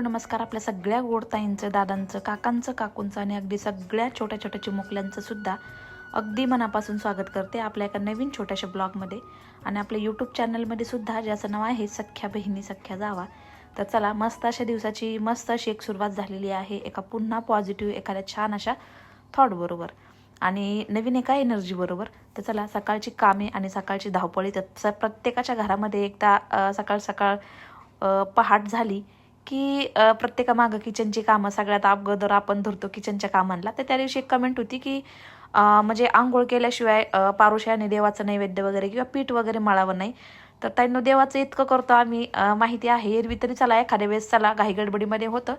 Hello नमस्कार आपल्या सगळ्या गोडताईंचं दादांचं काकांचं काकूंचं आणि अगदी सगळ्या छोट्या छोट्या चिमुकल्यांचं सुद्धा अगदी मनापासून स्वागत करते आपल्या एका नवीन छोट्याशा ब्लॉगमध्ये. आणि आपल्या यूट्यूब चॅनलमध्ये सुद्धा ज्याचं नाव आहे सख्या बहिणी सख्या जावा. तर चला मस्त अशा दिवसाची मस्त अशी एक सुरुवात झालेली आहे एका पुन्हा पॉझिटिव्ह एखाद्या छान अशा थॉटबरोबर आणि नवीन एका एनर्जी बरोबर. तर चला सकाळची कामे आणि सकाळची धावपळी तर प्रत्येकाच्या घरामध्ये एकदा सकाळ सकाळ पहाट झाली की प्रत्येकामागं किचनची कामं सगळ्यात अगोदर आपण धरतो किचनच्या कामांना. तर त्या दिवशी एक कमेंट होती की म्हणजे आंघोळ केल्याशिवाय अ, पारुशाने देवाचं नैवेद्य वगैरे किंवा पीठ वगैरे मळावं नाही. तर त्यांना देवाचं इतकं करतो आम्ही माहिती आहे एरवी तरी चला एखाद्या वेळेस चला घाई गडबडीमध्ये होतं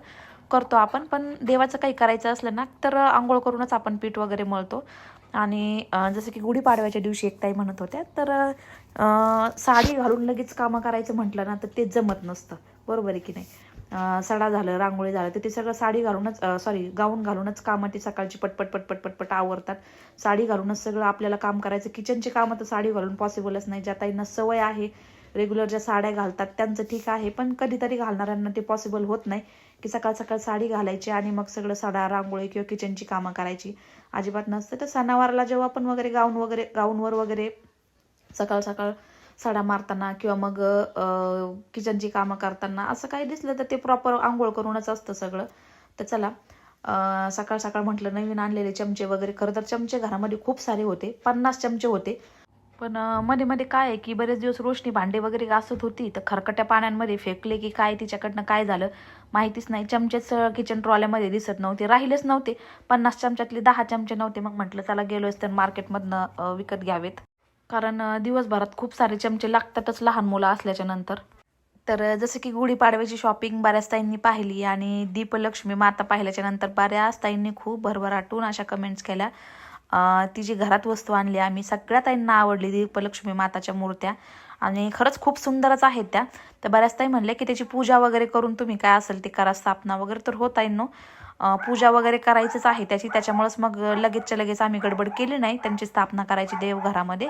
करतो आपण. पण देवाचं काही करायचं असलं ना तर आंघोळ करूनच आपण पीठ वगैरे मळतो. आणि जसं की गुढीपाडव्याच्या दिवशी एक ताई म्हणत होत्या तर साडी घालून लगेच कामं करायचं म्हटलं ना तर ते जमत नसतं. बरोबर आहे की नाही? सडा झालं रांगोळी झालं तर ते सगळं साडी घालूनच सॉरी गाऊन घालूनच कामं ती सकाळची पटपट पटपट पटपट आवरतात. साडी घालूनच सगळं आपल्याला काम करायचं. किचनची कामं तर साडी घालून पॉसिबलच नाही. ज्या ताईंना सवय आहे रेग्युलर ज्या साड्या घालतात त्यांचं ठीक आहे पण कधीतरी घालणाऱ्यांना ते पॉसिबल होत नाही की सकाळ सकाळ साडी घालायची आणि मग सगळं साडा रांगोळी किंवा किचनची कामं करायची. अजिबात नसतं. तर सणावाराला जेव्हा आपण वगैरे गाऊन वगैरे गाऊनवर वगैरे सकाळ सकाळ सडा मारताना किंवा मग किचनची कामं करताना असं काही दिसलं तर ते प्रॉपर आंघोळ करूनच असतं सगळं. तर चला सकाळ सकाळ म्हटलं नवीन आणलेले चमचे वगैरे खरं तर चमचे घरामध्ये खूप सारे होते पन्नास चमचे होते. पण मध्ये मध्ये काय आहे की बरेच दिवस रोशनी भांडे वगैरे घासत होती तर खरकट्या पाण्यामध्ये फेकले की काय तिच्याकडनं काय झालं माहितीच नाही. चमचेच किचन ट्रॉल्यामध्ये दिसत नव्हते राहिलेच नव्हते. पन्नास चमच्यातले दहा चमचे नव्हते. मग म्हटलं चला गेलोच तर मार्केटमधनं विकत घ्यावेत. कारण दिवसभरात खूप सारे चमचे लागतातच लहान मुलं असल्याच्या नंतर. तर जसं की गुढीपाडव्याची शॉपिंग बऱ्याच ताईंनी पाहिली आणि दीपलक्ष्मी माता पाहिल्याच्या नंतर बऱ्याच ताईंनी खूप भरभराटून अशा कमेंट्स केल्या. ती जी घरात वस्तू आणली आम्ही सगळ्या ताईंना आवडली दीपलक्ष्मी माताच्या मूर्त्या. आणि खरंच खूप सुंदरच आहेत त्या. तर बऱ्याच ताई म्हणल्या की त्याची पूजा वगैरे करून तुम्ही काय असेल ते करा स्थापना वगैरे तर हो ताईंनो पूजा वगैरे करायचीच आहे त्याची त्याच्यामुळेच मग लगेचच्या लगेच आम्ही गडबड केली नाही. त्यांची स्थापना करायची देवघरामध्ये.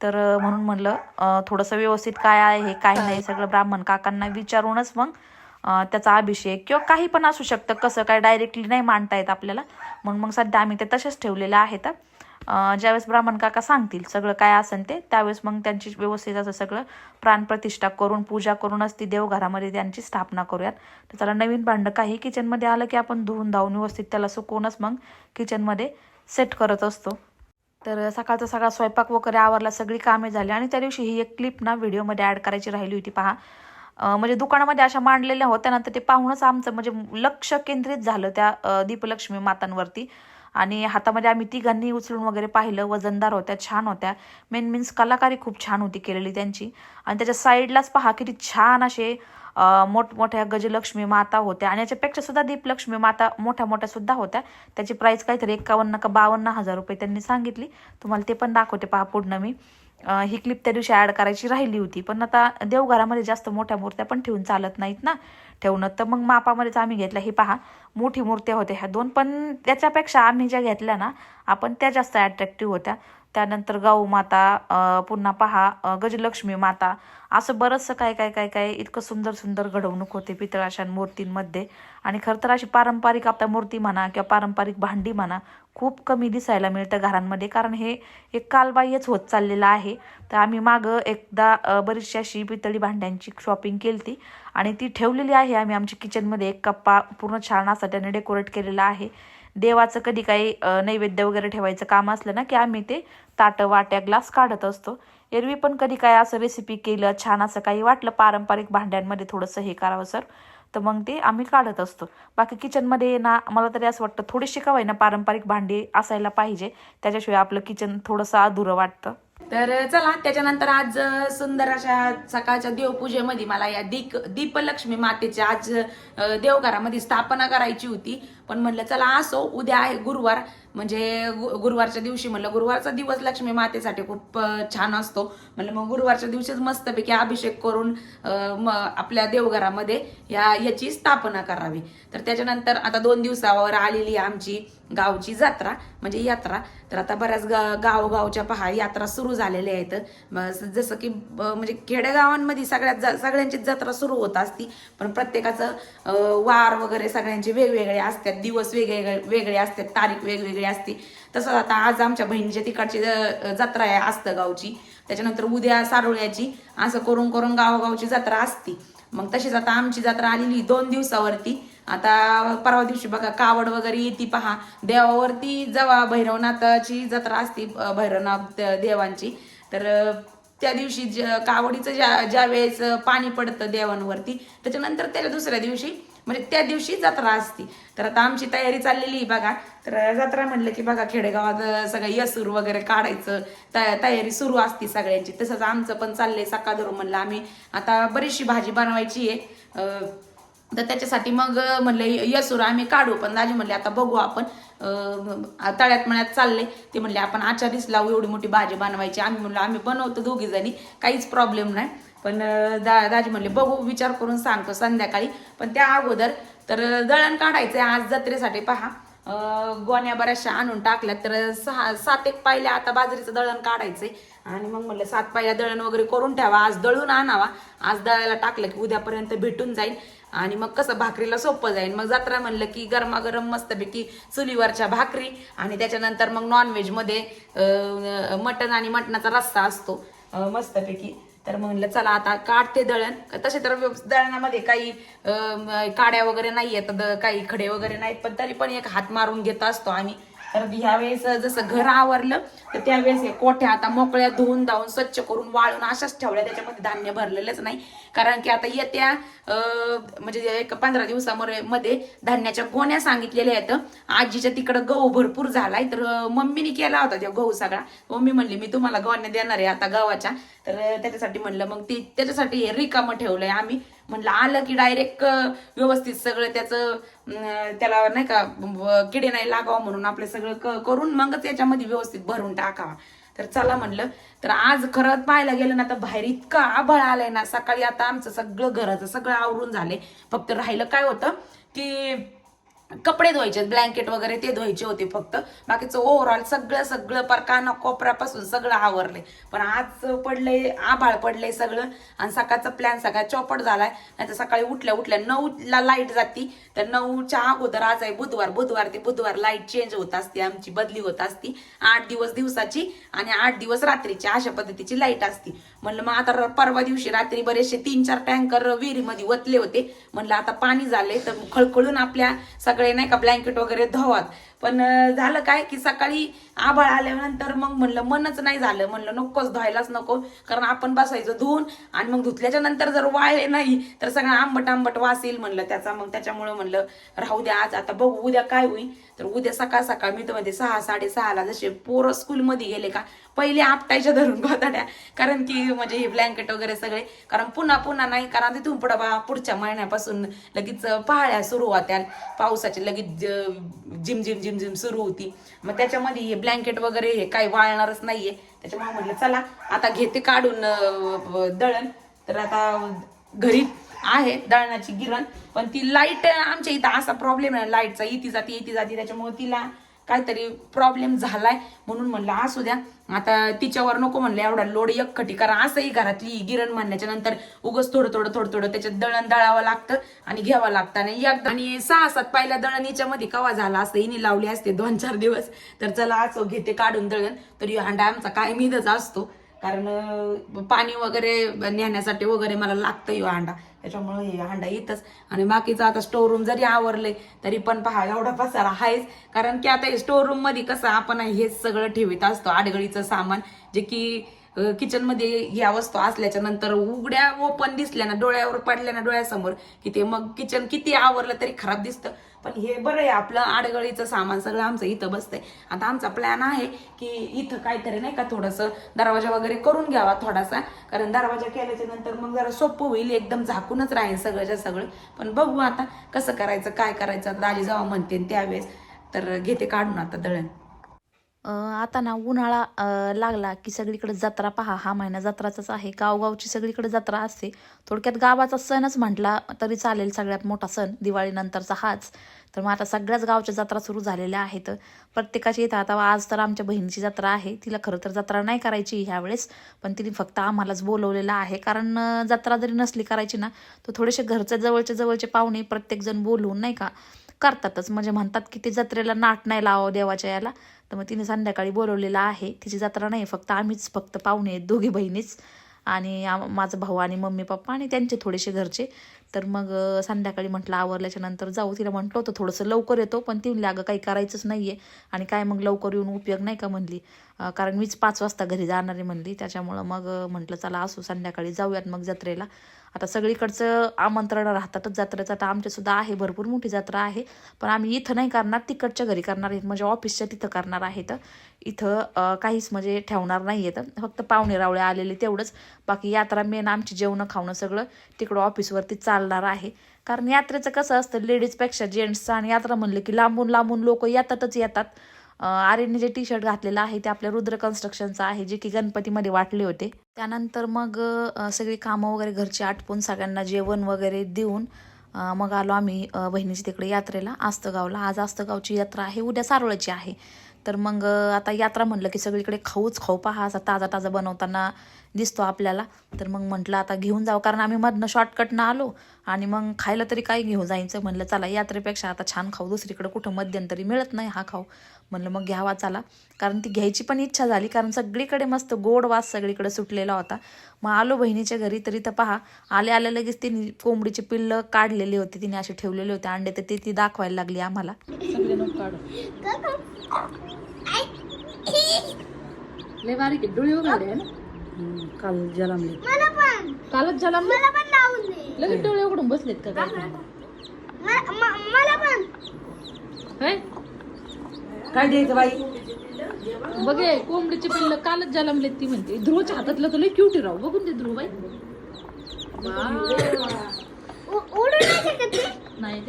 तर म्हणून म्हणलं थोडंसं व्यवस्थित काय आहे हे काय नाही सगळं ब्राह्मण काकांना विचारूनच मग त्याचा अभिषेक किंवा काही पण असू शकतं कसं काय डायरेक्टली नाही मांडता येत आपल्याला. म्हणून मग सध्या आम्ही ते तसेच ठेवलेले आहेत ज्यावेळेस ब्राह्मण काका सांगतील सगळं काय असेल ते त्यावेळेस मग त्यांची व्यवस्थित असं सगळं प्राणप्रतिष्ठा करून पूजा करूनच ती देवघरामध्ये त्यांची स्थापना करूयात. तर त्याला नवीन भांडं काही किचनमध्ये आलं की आपण धुवून धावून व्यवस्थित त्याला सुकवूनच मग किचनमध्ये सेट करत असतो. तर सकाळचा सगळा स्वयंपाक वगैरे आवरला सगळी कामे झाली आणि त्या दिवशी ही एक क्लिप ना व्हिडिओमध्ये ॲड करायची राहिली होती पहा. म्हणजे दुकानामध्ये अशा मांडलेल्या होत्या ना तर ते पाहूनच आमचं म्हणजे लक्ष केंद्रित झालं त्या दीपलक्ष्मी मातांवरती. आणि हातामध्ये आम्ही तिघांनी उचलून वगैरे पाहिलं. वजनदार होत्या छान होत्या. मेन मीन्स कलाकारी खूप छान होती केलेली त्यांची. आणि त्याच्या साईडलाच पहा किती छान असे मोठमोठ्या गजलक्ष्मी माता होत्या. आणि याच्यापेक्षा सुद्धा दीपलक्ष्मी माता मोठ्या मोठ्या सुद्धा होत्या. त्याची प्राईस काहीतरी एकावन्न का बावन्न हजार रुपये त्यांनी सांगितली. तुम्हाला ते पण दाखवते पहा पुढनं मी. ही क्लिप त्या दिवशी ॲड करायची राहिली होती. पण आता देवघरामध्ये जास्त मोठ्या मूर्त्या पण ठेवून चालत नाहीत ना. ठेवणं तर मग मापामध्येच आम्ही घेतल्या. हे पहा मोठी मूर्त्या होत्या ह्या दोन. पण त्याच्यापेक्षा आम्ही ज्या घेतल्या ना आपण त्या जास्त अट्रॅक्टिव्ह होत्या. त्यानंतर गाऊ माता पुन्हा पहा गजलक्ष्मी माता. असं बरंचसं काय काय काय काय इतकं सुंदर सुंदर घडवणूक होते पितळाशा मूर्तींमध्ये. आणि खरं तर अशी पारंपरिक आपल्या मूर्ती म्हणा किंवा पारंपरिक भांडी म्हणा खूप कमी दिसायला मिळतं घरांमध्ये. कारण हे एक कालबाह्यच होत चाललेलं आहे. तर आम्ही मागं एकदा बरीचशी अशी पितळी भांड्यांची शॉपिंग केली ती आणि ती ठेवलेली आहे. आम्ही आमच्या किचनमध्ये एक कप्पा पूर्ण छान असा त्याने डेकोरेट केलेला आहे. देवाचं कधी काही नैवेद्य वगैरे ठेवायचं काम असलं ना की आम्ही ते ताटं वाट्या ग्लास काढत असतो. एरवी पण कधी काय असं रेसिपी केलं छान असं काही वाटलं पारंपरिक भांड्यांमध्ये थोडंसं हे करावं सर तर मग ते आम्ही काढत असतो. बाकी किचनमध्ये ना मला तरी असं वाटतं थोडीशी का ना पारंपरिक भांडी असायला पाहिजे त्याच्याशिवाय आपलं किचन थोडंसं अधुरं वाटतं. तर चला त्याच्यानंतर आज सुंदर अशा सकाळच्या देवपूजेमध्ये मला या दीप दीपलक्ष्मी मातेची आज देवघरामध्ये स्थापना करायची होती. पण म्हणलं चला असो उद्या आहे गुरुवार. म्हणजे गु- गुरुवारच्या दिवशी म्हणलं गुरुवारचा दिवस लक्ष्मी मातेसाठी खूप छान असतो. म्हणलं मग गुरुवारच्या दिवशीच मस्तपैकी अभिषेक करून म आपल्या देवघरामध्ये या याची स्थापना करावी. तर त्याच्यानंतर आता दोन दिवसावर आलेली आहे आमची गावची जत्रा म्हणजे यात्रा. तर आता बऱ्याच गा गावोगावच्या पहा यात्रा सुरू झालेल्या आहेत. जसं की ब- म्हणजे खेडेगावांमध्ये सगळ्यात जा- सगळ्यांची जत्रा सुरू होत असती. पण प्रत्येकाचं वार वगैरे सगळ्यांचे वेगवेगळे असतात. दिवस वेगळे वेगळे असतात तारीख वेगवेगळी असते. तसंच आता आज आमच्या बहिणीच्या तिकडची जत्रा आहे असतं गावची. त्याच्यानंतर उद्या सारोळ्याची. असं करून करून गावोगावची जत्रा असती. मग तशीच आता आमची जत्रा आलेली दोन दिवसावरती. आता परवा दिवशी बघा कावड वगैरे येते पहा. देवावरती जेव्हा भैरवनाथाची जत्रा असते भैरवनाथ देवांची. तर त्या दिवशी ज- कावडीचं ज्या ज्या वेळेस पाणी पडतं देवांवरती त्याच्यानंतर त्याच्या दुसऱ्या दिवशी म्हणजे त्या दिवशी जत्रा असती. तर आता आमची तयारी चाललेली आहे बघा. तर जत्रा म्हणलं की बघा खेडेगावात सगळं यसूर वगैरे काढायचं. तया- तयारी सुरू असती सगळ्यांची. तसंच आमचं पण चाललंय सकाळ धरून म्हणलं आम्ही. आता बरीचशी भाजी बनवायची आहे. तर त्याच्यासाठी मग म्हणलं यसूर आम्ही काढू. पण दाजी म्हणले आता बघू आपण. तळ्यात मळ्यात चालले ते म्हणले आपण आचारीच लावू एवढी मोठी भाजी बनवायची. आम्ही म्हणलो आम्ही बनवतो दोघी जणी. काहीच प्रॉब्लेम नाही. पण दा दाजी म्हणले बघू विचार करून सांगतो संध्याकाळी. पण त्या अगोदर तर दळण काढायचंय आज जत्रेसाठी पहा. गोण्या बऱ्याचशा आणून टाकल्या तर सहा सात एक पायल्या आता बाजरीचं दळण काढायचंय. आणि मग म्हणलं सात पायल्या दळण वगैरे करून ठेवा आज दळून आणावा. आज दळायला टाकलं की उद्यापर्यंत भेटून जाईल आणि मग कसं भाकरीला सोपं जाईल मग जत्रा म्हणलं की गरमागरम मस्तपैकी चुलीवरच्या भाकरी आणि त्याच्यानंतर मग नॉनव्हेजमध्ये मटण आणि मटणाचा रस्सा असतो. मस्तपैकी. तर म्हणलं चला आता काढते दळण. तसे तर दळणामध्ये काही काड्या वगैरे नाही आहेत काही खडे वगैरे नाहीत पण तरी पण एक हात मारून घेत असतो आम्ही. तर ह्या जसं घर आवरलं तर त्यावेळेस हे कोठ्या आता मोकळ्या धुवून धावून स्वच्छ करून वाळून अशाच ठेवल्या. त्याच्यामध्ये धान्य भरलेलंच नाही. कारण की आता येत्या म्हणजे एक पंधरा दिवसामध्ये मध्ये धान्याच्या गोण्या सांगितलेल्या आहेत. आजीच्या तिकडं गहू भरपूर झालाय. तर मम्मीने केला होता त्या गहू सगळा. मम्मी म्हणली मी तुम्हाला गोण्या देणार आहे आता गव्हाच्या. तर त्याच्यासाठी म्हणलं मग ती त्याच्यासाठी हे रिकामं ठेवलंय आम्ही. म्हणलं आलं की डायरेक्ट व्यवस्थित सगळं त्याचं त्याला नाही का व- किडे नाही लागावं म्हणून आपलं सगळं क- करून मग त्याच्यामध्ये व्यवस्थित भरून टाकावा. तर चला म्हणलं तर आज खरं पाहायला गेलं ना तर बाहेर इतका आभाळ आलाय ना सकाळी आता आमचं सगळं घराचं सगळं आवरून झालंय. फक्त राहिलं काय होतं की कपडे धुवायचे ब्लँकेट वगैरे ते धुवायचे होते फक्त. बाकीचं ओव्हरऑल सगळं सगळं पर काना कोपऱ्यापासून सगळं आवरले. पण आज पडलंय आभाळ पडलंय सगळं. आणि सकाळचा प्लॅन सगळा चौपट झालाय. नाही तर सकाळी उठल्या उठल्या नऊला लाइट जाती. तर नऊच्या अगोदर आज आहे बुधवार. बुधवार ते बुधवार लाइट चेंज होत असते आमची बदली होत असती. आठ दिवस दिवसाची आणि आठ दिवस रात्रीची अशा पद्धतीची लाइट असती. म्हणलं मग आता परवा दिवशी रात्री बरेचसे तीन चार टँकर विहिरीमध्ये वतले होते. म्हणलं आता पाणी झाले तर खळखळून आपल्या सगळे नाही का ब्लँकेट वगैरे धुवात. पण झालं काय की सकाळी आभाळ आल्यानंतर मग म्हणलं मनच नाही झालं. म्हणलं नकोच धुवायलाच नको. कारण आपण बसायचं धुवून आणि मग धुतल्याच्या नंतर जर वाळले नाही तर सगळं आंबट आंबट वास येईल म्हणलं त्याचा. मग त्याच्यामुळं म्हणलं राहू द्या आज आता बघू उद्या काय होईल. तर उद्या सकाळ सकाळ मी तर मध्ये सहा साडेसहाला जसे पोरं स्कूलमध्ये गेले का पहिले आपटायच्या धरून गोताड्या कारण की म्हणजे हे ब्लँकेट वगैरे सगळे. कारण पुन्हा पुन्हा नाही कारण तिथून पुढं बा पुढच्या महिन्यापासून लगेच पाहाळ्या सुरू होत्या. पावसाचे लगेच जिम झिम जिम झिम सुरू होती. मग त्याच्यामध्ये हे ब्लँकेट वगैरे हे काही वाळणारच नाहीये. त्याच्यामुळे म्हटलं चला आता घेते काढून दळण. तर आता घरी आहे दळणाची गिरण पण ती लाइट आमच्या इथं असा प्रॉब्लेम आहे लाईटचा इथे जाते इथे जाते त्याच्यामुळे तिला काहीतरी प्रॉब्लेम झालाय म्हणून म्हणलं असू द्या. आता तिच्यावर नको म्हणलं एवढा लोड एकखटी करा. असंही घरातली गिरण म्हणण्याच्या नंतर उगच थोडं थोडं थोडं थोडं त्याच्यात दळण दळावं लागतं आणि घ्यावं लागतं. आणि एकदा आणि सहा सात पहिल्या दळण हिच्यामध्ये कवा झाला असतं हिने लावली असते दोन चार दिवस. तर चला असो घेते काढून दळण. तर हांडा आमचा काय मीदच असतो. कारण पाणी वगैरे नेण्यासाठी वगैरे मला लागतं यो हांडा. त्याच्यामुळे हे हांडा येतच आणि बाकीचं आता स्टोर रूम जरी आवरले तरी पण पहा एवढा पसारा आहेच. कारण की आता स्टोर रूममध्ये कसं आपण हेच सगळं ठेवित असतो आडगळीचं सामान जे की किचनमध्ये या ह्या वस्तू असल्याच्या नंतर उघड्या ओपन दिसल्या ना डोळ्यावर पडल्या ना डोळ्यासमोर की ते मग किचन किती आवरलं तरी खराब दिसतं. पण हे बरं आहे आपलं आडगळीचं सामान सगळं आमचं इथं बसतंय. आता आमचा प्लॅन आहे की इथं काहीतरी नाही का थोडंसं दरवाजा वगैरे करून घ्यावा थोडासा. कारण दरवाजा केल्याच्यानंतर मग जरा सोपं होईल एकदम झाकूनच राहील सगळंच्या सगळं. पण बघू आता कसं करायचं काय करायचं? दाजी जावा म्हणते त्यावेळेस तर घेते काढून आता दळण. आता ना उन्हाळा लागला की सगळीकडे जत्रा पहा. हा महिना जत्राचाच आहे. गावगावची सगळीकडे जत्रा असते. थोडक्यात गावाचा सणच म्हटला तरी चालेल सगळ्यात मोठा सण दिवाळीनंतरचा हाच. तर मग आता सगळ्याच गावच्या जत्रा सुरू झालेल्या आहेत. प्रत्येकाची इथं आता आज तर आमच्या बहिणीची जत्रा आहे. तिला खरं तर जत्रा नाही करायची ह्यावेळेस पण तिने फक्त आम्हालाच बोलवलेलं आहे. कारण जत्रा जरी नसली करायची ना तर थोडेसे घरचे जवळचे जवळचे पाहुणे प्रत्येकजण बोलवून नाही का करतातच. म्हणजे म्हणतात की ते जत्रेला नाट नाही लावावं देवाच्या याला. तर मग तिने संध्याकाळी बोलवलेलं आहे. तिची जत्रा नाही फक्त आम्हीच फक्त पाहुणे आहेत दोघी बहिणीच. आणि माझा भाऊ आणि मम्मी पप्पा आणि त्यांचे थोडेसे घरचे. तर मग संध्याकाळी म्हटलं आवरल्याच्या नंतर जाऊ. तिला म्हटलं होतं थोडंसं लवकर येतो पण ती म्हणली अगं काही करायचंच नाही आहे आणि काय मग लवकर येऊन उपयोग नाही का म्हणली. कारण मीच पाच वाजता घरी जाणार आहे म्हणली. त्याच्यामुळं मग म्हटलं चला असू संध्याकाळी जाऊयात मग जत्रेला. आता सगळीकडचं आमंत्रण राहतातच जत्रेचं. आता आमच्यासुद्धा आहे भरपूर मोठी जत्रा आहे. पण आम्ही इथं नाही करणार तिकडच्या घरी करणार आहेत म्हणजे ऑफिसच्या तिथं करणार आहेत इथं. काहीच म्हणजे ठेवणार नाही आहेत फक्त पाहुणे रावळे आलेले तेवढंच. बाकी यात्रा मेन आमची जेवणं खावणं सगळं तिकडं ऑफिसवरती चालणार आहे. कारण यात्रेचं कसं असतं लेडीजपेक्षा जेंट्सचं आणि यात्रा म्हणलं की लांबून लांबून लोक येतातच येतात. आर्यने जे टी शर्ट घातलेलं आहे ते आपल्या रुद्र कन्स्ट्रक्शनचं आहे जे की गणपतीमध्ये वाटले होते. त्यानंतर मग सगळी कामं वगैरे घरची आटपून सगळ्यांना जेवण वगैरे देऊन मग आलो आम्ही बहिणीच्या बहिणीची तिकडे यात्रेला आस्तगावला. आज आस्तगावची यात्रा आहे उद्या सारोळ्याची आहे. तर मग आता यात्रा म्हणलं की सगळीकडे खाऊच खाऊ पहा असा ताजा ताजा बनवताना दिसतो आपल्याला. तर मग म्हटलं आता घेऊन जाऊ. कारण आम्ही मधनं शॉर्टकटनं आलो आणि मग खायला तरी काय घेऊन जायचं. म्हणलं चला यात्रेपेक्षा आता छान खाऊ. दुसरीकडे कुठं मध्यंतरी मिळत नाही हा खाऊ. म्हणलं मग घ्यावा चला. कारण ती घ्यायची पण इच्छा झाली. कारण सगळीकडे मस्त गोड वास सगळीकडे सुटलेला होता. मग आलो बहिणीच्या घरी. तरी तर पहा आले आले लगेच तिने कोंबडीचे पिल्लं काढलेले होते. तिने असे ठेवलेले होते. अंडे तर ते ती दाखवायला लागली आम्हाला. सगळे बारीक डोळे ना? काल जलमले मला पण. कालच जलमले लगेच डोळे उघडून बसलेत का काय? होय? काय द्यायचं बाई? बघे कोंबडीचे पिल्ल कालच जलमलेत ती म्हणते. ध्रुवच्या हातातलं तर लय क्युटी राव. बघून दे ध्रुव बाई. नाही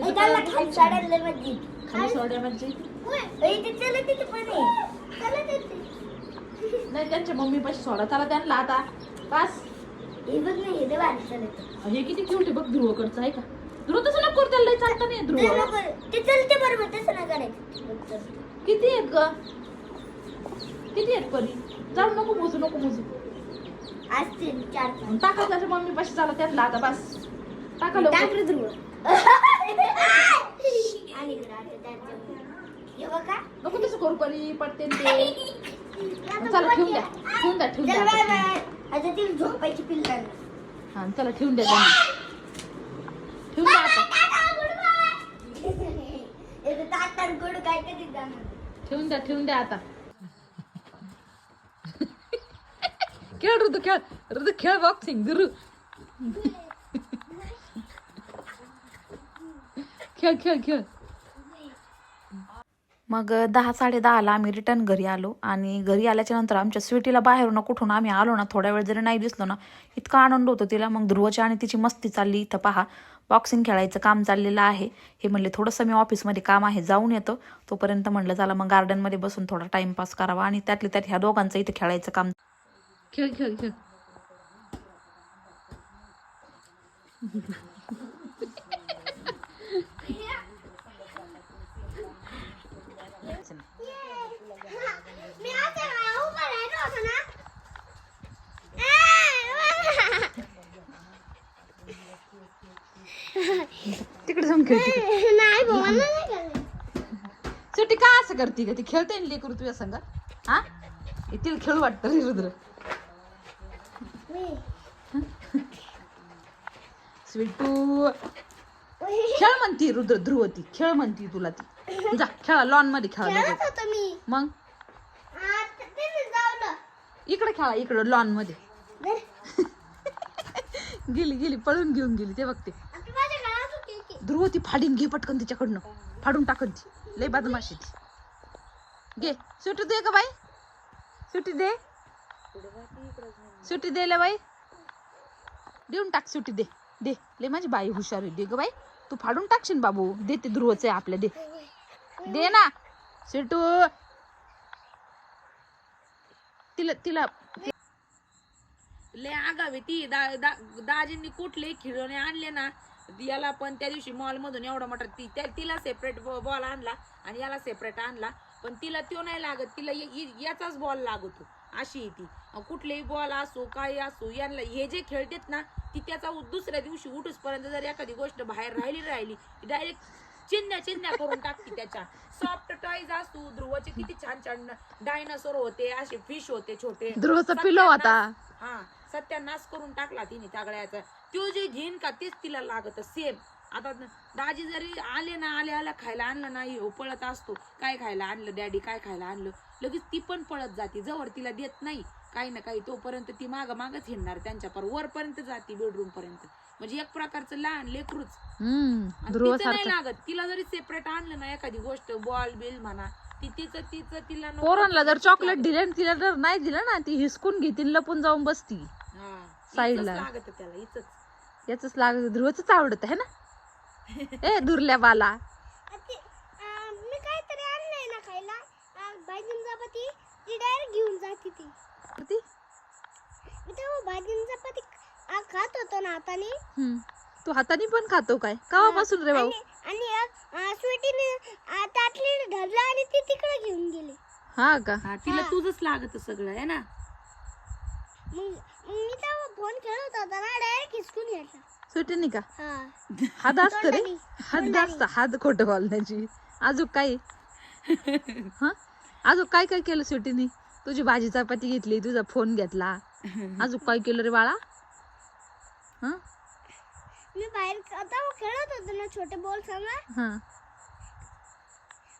खाली सोड्या म्हणजे नाही त्यांच्या मम्मी पाशी सोडा. त्याला त्यांना आता. पास हे बघ नाही हे भारी चालत हे किती क्यूट आहे बघ ध्रुवकडचं आहे का? ध्रुव तसं नको करू, त्याला लय चालतं नाही ध्रुव. ते चलते बरोबर तसं नाही करायचं. किती आहेत ग? किती आहेत परी? जाऊ नको मोजू नको मोजू. असतील चार पाच. टाका त्याच्या मम्मी पाशी झाला त्यांना आता बस. टाका लवकर. टाकलं ध्रुव. आणि इकडं आता त्याचं. हे बघा. नको तसं करू परी पडते ते. चला ठेवून द्या. ठेवून द्या ठेवून द्या. आता. झोपायची हा चला ठेवून द्या. ठेवून द्या आता. ठेवून द्या ठेवून द्या आता. खेळ ऋतू खेळ. ऋतू खेळ बॉक्सिंग गुरु. खेळ खेळ खेळ. मग दहा साडे दहाला आम्ही रिटर्न घरी आलो आणि घरी आल्याच्यानंतर आमच्या स्वीटीला बाहेरून कुठून आम्ही आलो ना थोड्या वेळ जरी नाही दिसलो ना इतका आनंद होतो तिला. मग ध्रुवची आणि तिची मस्ती चालली. इथं पहा बॉक्सिंग खेळायचं काम चाललेलं आहे. हे म्हणले थोडंसं मी ऑफिसमध्ये काम आहे जाऊन येतो. तोपर्यंत म्हणलं चला मग गार्डनमध्ये बसून थोडा टाइमपास करावा आणि त्यातल्या त्यात ह्या दोघांचं इथं खेळायचं काम. खेळ खेळ खेळ मी आता उभा राहिलो होतो ना ए, तिकडे जाऊन खेळ नाही मला नाही. सुट्टी का असं करते का ती खेळते ना लेकरू तुझ्या संग? हा? तिला खेळ वाटतं रे रुद्र. स्वीटू. खेळ म्हणती रुद्र ध्रुव ती खेळ म्हणती तुला ती. जा खेळा लॉनमध्ये खेळा खेळत लगेच. होतो मी. मग? आता तिथे जाऊ इकडे खेळा इकडे लॉनमध्ये. गेली गेली पळून घेऊन गेली ते बघते आता माझ्या घरात होती की. ध्रुव ती फाडीन घे पटकन तिच्याकडनं. फाडून टाकन ती. लय बदमाशी ती. घे. सुट्टी दे का बाई. सुट्टी दे. सुट्टी दे ल बाई. देऊन टाक सुट्टी दे. दे. लय माझी बाई हुशार आहे. दे ग बाई. तू फाडून टाकशील बाबू. दे ते ध्रुवच आहे आपल्या दे. दे ना. सुटू. तिला तिला. लय आगावे ती दा- दा- दाजींनी कुठले खिळवणे आणले ना? याला पण त्या दिवशी मॉल मधून एवढा मोठा ती त्या- तिला सेपरेट बॉल आणला आणि याला सेपरेट आणला. पण तिला तो नाही लागत. तिला याचाच बॉल लागतो अशी आहे ती. कुठलेही बॉल असो काही असो यांना हे जे खेळतात ना ती त्याचा दुसऱ्या दिवशी उठूस पर्यंत जर एखादी गोष्ट बाहेर राहिली राहिली डायरेक्ट चिंध्या चिंध्या करून टाकते त्याच्या. सॉफ्ट टॉईज असतो ध्रुवाचे किती छान छान डायनासोर होते असे फिश होते छोटे. ध्रुवचा पिलो होता. हा सत्यानाश करून टाकला तिने तागड्याचा तो जे घेईन का तेच तिला लागत. सेम आता दाजी जरी आले ना आले आल्या खायला आणलं नाही हो पळत असतो. काय खायला आणलं डॅडी काय खायला आणलं? लगेच ती पण पळत जाते. जवळ तिला देत नाही. काही ना काही तोपर्यंत ती माग मागच हिंडणार त्यांच्या पर. वरपर्यंत जाते बेडरूम पर्यंत म्हणजे एक प्रकारचं लहान लेकरूच. नाही लागत. तिला जरी सेपरेट आणलं ना एखादी गोष्ट बॉल बिल म्हणा ती तिचं तिचं तिला. पोरांना जर चॉकलेट दिले तिला जर नाही दिलं ना ती हिसकून घेते आणि लपून जाऊन बसती. हा, Side इथंच ला. लागत त्याला याच लाग ध्रुवच आवडत आहे ना? ए दुर्ल्या बाला ती- अं, मी काहीतरी आणलंय ना खायला. चपाती ती डायरेक्ट घेऊन जाते ती. ती? मी तेव्हा भाजीन चपाती अं, खात होतो ना हाताने. हम्म. तू हाताने पण खातो काय? कावापासून रे भाऊ? आणि स्वीटीने ताटली धरलं आणि ती तिकडे घेऊन गेली. हा का? हा तिला तुझंच लागत सगळं आहे ना? मग मी तेव्हा फोन खेळत होता ना डायरेक्ट हिसकून घेतला सुटी का? हा. हात असत रे. तोंडाने. हात असत हात खोट बोलण्याची. अजून काय? हा? अजून काय काय केलं सुटीने तुझी भाजी चपाती घेतली तुझा फोन घेतला. अजून काय केलं रे बाळा? हा? मी बाहेर तेव्हा खेळत होतो ना छोटे बॉल हा.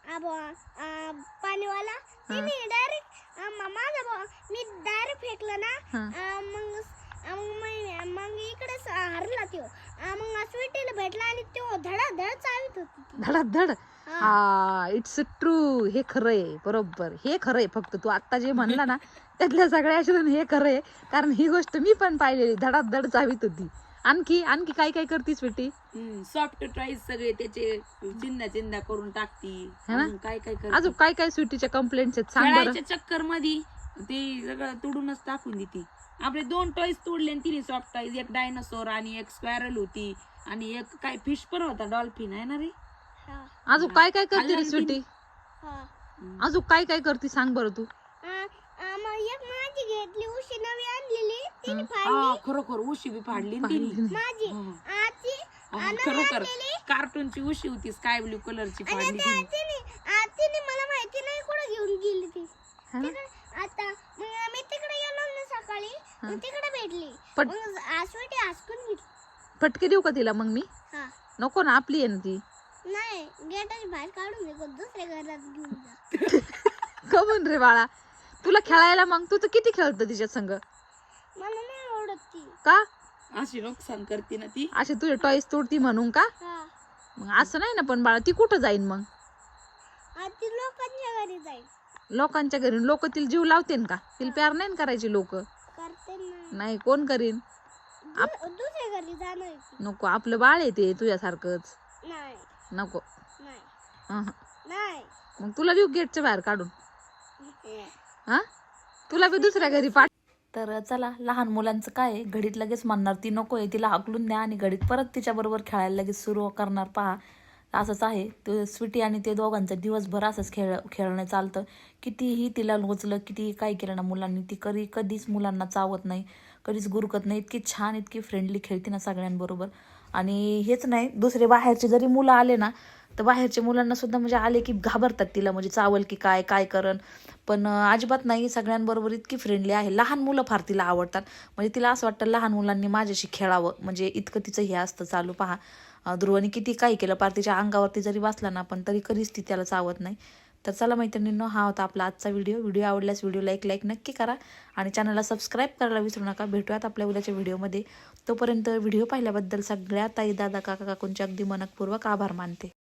अं, पाणीवाला. तिने डायरेक्ट माझा बॉल मी डायरेक्ट फेकलं ना हा. अं, मग अं, मग मग इकडे स- हरला तो अं, मग स्वीटीला भेटला आणि तो धडा धड चालत होती. ती. धडाधड? हा. इट्स ट्रू हे खरंय बरोबर. हे खरंय फक्त. तू आता जे म्हणला ना त्यातल्या सगळ्या याच्यातून हे खरंय कारण ही गोष्ट मी पण पाहिलेली धडाधड चावीत होती. आणखी आणखी काय काय करतीस बेटी? सॉफ्ट ट्राईज सगळे त्याचे चिंदा चिंदा करून टाकती. है ना? अजून काय काय करते. अजून काय काय स्वीटीच्या कंप्लेंट्स आहेत? सांग बरं. खेळायच्या चक्करमध्ये ते सगळं तुडूनच टाकून देते. आपले दोन टॉईज तोडले आणि तिने सॉफ्ट टॉईज एक डायनासोर आणि एक स्क्वॅरल होती. आणि एक काय फिश पण होता डॉल्फिन आहे ना रे? हा. अजून काय काय करते खाल्लं रे स्वीटी हा. अजून काय काय करते सांग बरं तू? एक माझी घेतली उशी नवी आणलेली. तिने हा. खरोखर उशी बी फाडली ना तिने. माझी. आजी हा, खरोखर कार्टूनची उशी होती स्काय ब्ल्यू कलरची आणि फाडली त्या तिने? तिने आ, तिने मला माहिती नाही कुठं घेऊन गेली ती. हा? तिकडे आता मग मी तिकडे गेलो ना सकाळी मग तिकडे भेटली. पण- मग आसवटी हसकून घेतली. फटके देऊ का तिला मग मी? हा. नको ना आपली आहे ना ती. नाही गेटाची बाहेर काढून दे दुसऱ्या घरात घेऊन जा. कमून रे बाळा? तुला खेळायला मग तू तर किती खेळतं तिच्या संग? मला नाही आवडत ती. का? अशी नुकसान करते ना ती. असे तुझे टॉईस तोडती म्हणून का? हा. मग असं नाही ना पण बाळा ती कुठं जाईन मग? ती लोकांच्या घरी जाईल लोकांच्या घरी. लोक तिला जीव लावते का? तिला प्यार नाही ना करायची लोक? करते ना. नाही कोण करीन? दु- दुसऱ्या घरी जाणार आहे ती. नको आपलं बाळ आहे ते तुझ्यासारखंच. नाही. नको. नाही. अहं. नाही. मग तुला देऊ गेटच्या बाहेर काढून. तुला बी दुसऱ्या घरी पाठ तर चला लहान मुलांचं काय घडीत लगेच म्हणणार ती नको आहे तिला हाकलून द्या आणि घडीत परत तिच्याबरोबर खेळायला लगेच सुरू करणार. पहा असंच आहे. ते स्वीटी आणि ते दोघांचं दिवसभर असंच खेळ खेळणं चालतं. कितीही तिला लोचलं कितीही काय केलं ना मुलांनी ती कधी कधीच मुलांना चावत नाही कधीच गुरकत नाही. इतकी छान इतकी फ्रेंडली खेळते ना सगळ्यांबरोबर. आणि हेच नाही दुसरे बाहेरचे जरी मुलं आले ना तर बाहेरच्या मुलांना सुद्धा म्हणजे आले की घाबरतात तिला म्हणजे चावल की काय काय करण. पण अजिबात नाही सगळ्यांबरोबर इतकी फ्रेंडली आहे. लहान मुलं फार तिला आवडतात. म्हणजे तिला असं वाटतं लहान मुलांनी माझ्याशी खेळावं. म्हणजे इतकं तिचं हे असतं चालू पहा. अं, किती काही केलं पार तिच्या अंगावरती जरी बसला ना पण तरी कधीच ती त्याला चावत नाही. तर चला मैत्रिणींनो हा होता आपला आजचा व्हिडिओ व्हिडिओ आवडल्यास व्हिडिओला एक लाईक नक्की करा. आणि चॅनलला सबस्क्राईब करायला विसरू नका. भेटूयात आपल्या उद्याच्या व्हिडिओमध्ये तोपर्यंत व्हिडिओ पाहिल्याबद्दल सगळ्या ताई दादा काका काकूंचे अगदी मनपूर्वक आभार मानते.